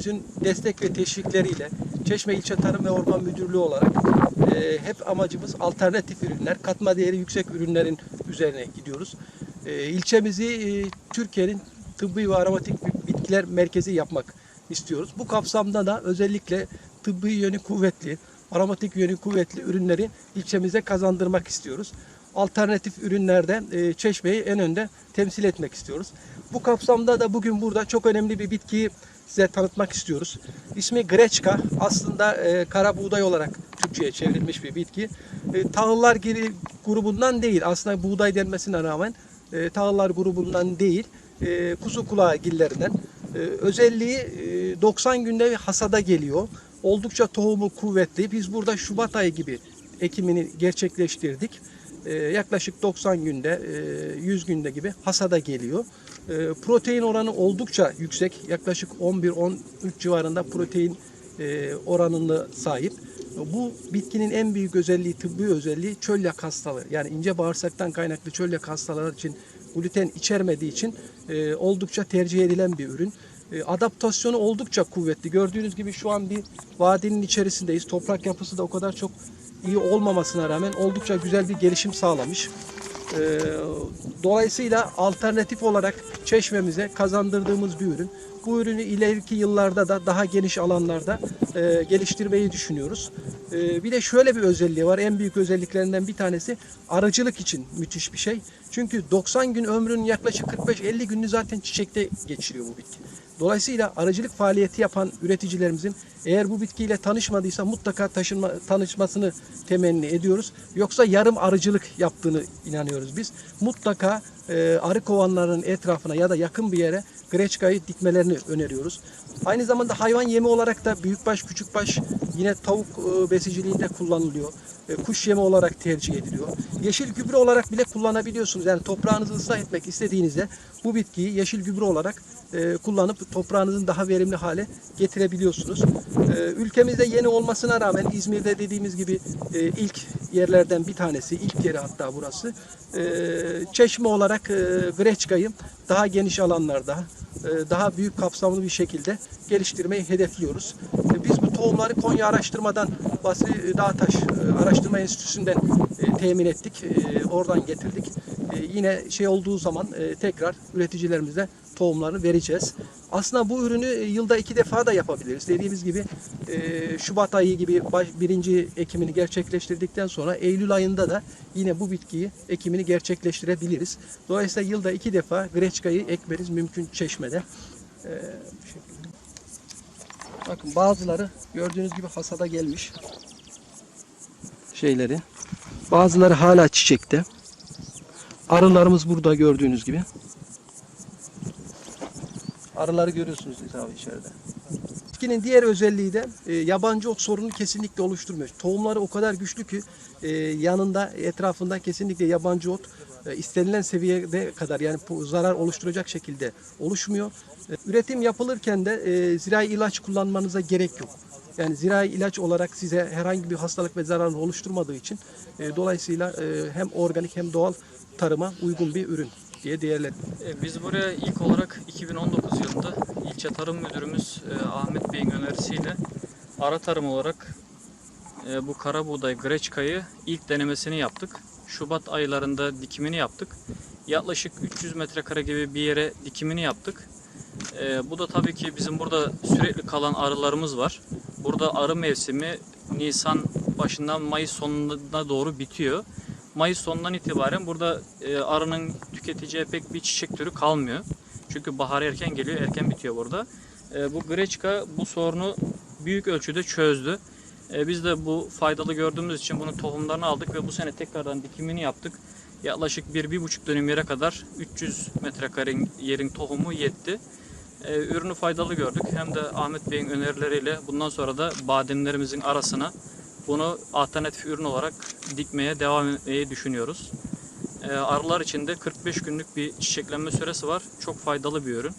Bütün destek ve teşvikleriyle Çeşme İlçe Tarım ve Orman Müdürlüğü olarak e, hep amacımız alternatif ürünler, katma değeri yüksek ürünlerin üzerine gidiyoruz. E, ilçemizi e, Türkiye'nin tıbbi ve aromatik bitkiler merkezi yapmak istiyoruz. Bu kapsamda da özellikle tıbbi yönü kuvvetli, aromatik yönü kuvvetli ürünleri ilçemize kazandırmak istiyoruz. Alternatif ürünlerde e, Çeşme'yi en önde temsil etmek istiyoruz. Bu kapsamda da bugün burada çok önemli bir bitkiyi size tanıtmak istiyoruz. İsmi Greçka. Aslında e, kara buğday olarak Türkçe'ye çevrilmiş bir bitki. E, tahıllar grubundan değil. Aslında buğday denmesine rağmen e, tahıllar grubundan değil. E, kuzu kulağı gillerinden. E, özelliği e, 90 günde hasada geliyor. Oldukça tohumu kuvvetli. Biz burada Şubat ayı gibi ekimini gerçekleştirdik. E, yaklaşık 90 günde, e, 100 günde gibi hasada geliyor. E, protein oranı oldukça yüksek. Yaklaşık 11-13 civarında protein e, sahip. Bu bitkinin en büyük özelliği, tıbbi özelliği çölyak hastalığı. Yani ince bağırsaktan kaynaklı çölyak hastaları için gluten içermediği için e, oldukça tercih edilen bir ürün. E, adaptasyonu oldukça kuvvetli. Gördüğünüz gibi şu an bir vadinin içerisindeyiz. Toprak yapısı da o kadar çok iyi olmamasına rağmen oldukça güzel bir gelişim sağlamış. E, dolayısıyla alternatif olarak çeşmemize kazandırdığımız bir ürün. Bu ürünü ileriki yıllarda da daha geniş alanlarda e, geliştirmeyi düşünüyoruz. E, bir de şöyle bir özelliği var. En büyük özelliklerinden bir tanesi arıcılık için müthiş bir şey. Çünkü 90 gün ömrünün yaklaşık 45-50 gününü zaten çiçekte geçiriyor bu bitki. Dolayısıyla arıcılık faaliyeti yapan üreticilerimizin eğer bu bitkiyle tanışmadıysa mutlaka taşınma, tanışmasını temenni ediyoruz. Yoksa yarım arıcılık yaptığını inanıyoruz biz. Mutlaka e, arı kovanlarının etrafına ya da yakın bir yere greçkayı dikmelerini öneriyoruz. Aynı zamanda hayvan yemi olarak da büyükbaş küçükbaş yine tavuk e, besiciliğinde kullanılıyor. E, kuş yemi olarak tercih ediliyor. Yeşil gübre olarak bile kullanabiliyorsunuz. Yani toprağınızı ıslah etmek istediğinizde bu bitkiyi yeşil gübre olarak e, kullanıp toprağınızın daha verimli hale getirebiliyorsunuz. E, ülkemizde yeni olmasına rağmen İzmir'de dediğimiz gibi e, ilk yerlerden bir tanesi, ilk yeri hatta burası. E, çeşme olarak e, Greçka'yı daha geniş alanlarda, e, daha büyük kapsamlı bir şekilde geliştirmeyi hedefliyoruz. E, Biz bu tohumları Konya Araştırma'dan, Basri Dağtaş e, Araştırma Enstitüsü'nden e, temin ettik. E, Oradan getirdik. E, Yine şey olduğu zaman e, tekrar üreticilerimize tohumlarını vereceğiz. Aslında bu ürünü e, yılda iki defa da yapabiliriz. Dediğimiz gibi e, Şubat ayı gibi birinci ekimini gerçekleştirdikten sonra Eylül ayında da yine bu bitkiyi ekimini gerçekleştirebiliriz. Dolayısıyla yılda iki defa greçkayı ekmeniz mümkün çeşmede. E. Bakın bazıları gördüğünüz gibi hasada gelmiş şeyleri. Bazıları hala çiçekte. Arılarımız burada gördüğünüz gibi. Arıları görüyorsunuz abi içeride. Bitkinin diğer özelliği de e, yabancı ot sorunu kesinlikle oluşturmuyor. Tohumları o kadar güçlü ki e, yanında etrafında kesinlikle yabancı ot e, istenilen seviyede kadar yani zarar oluşturacak şekilde oluşmuyor. E, üretim yapılırken de e, zirai ilaç kullanmanıza gerek yok. Yani zirai ilaç olarak size herhangi bir hastalık ve zarar oluşturmadığı için e, dolayısıyla e, hem organik hem doğal tarıma uygun bir ürün diye. E, Biz buraya ilk olarak 2019 yılında ilçe tarım müdürümüz e, Ahmet Bey'in önerisiyle ara tarım olarak e, bu kara buğday greçkayı ilk denemesini yaptık. Şubat aylarında dikimini yaptık. Yaklaşık 300 metrekare gibi bir yere dikimini yaptık. E, bu da tabii ki bizim burada sürekli kalan arılarımız var. Burada arı mevsimi Nisan başından Mayıs sonuna doğru bitiyor. Mayıs sonundan itibaren burada e, arının tüketeceği pek bir çiçek türü kalmıyor. Çünkü bahar erken geliyor, erken bitiyor burada. E, bu greçka bu sorunu büyük ölçüde çözdü. E, biz de bu faydalı gördüğümüz için bunun tohumlarını aldık ve bu sene tekrardan dikimini yaptık. Yaklaşık bir, bir buçuk dönüm yere kadar 300 metrekare yerin tohumu yetti. E, ürünü faydalı gördük. Hem de Ahmet Bey'in önerileriyle bundan sonra da bademlerimizin arasına bunu alternatif ürün olarak dikmeye devam etmeyi düşünüyoruz. E, arılar için de 45 günlük bir çiçeklenme süresi var. Çok faydalı bir ürün.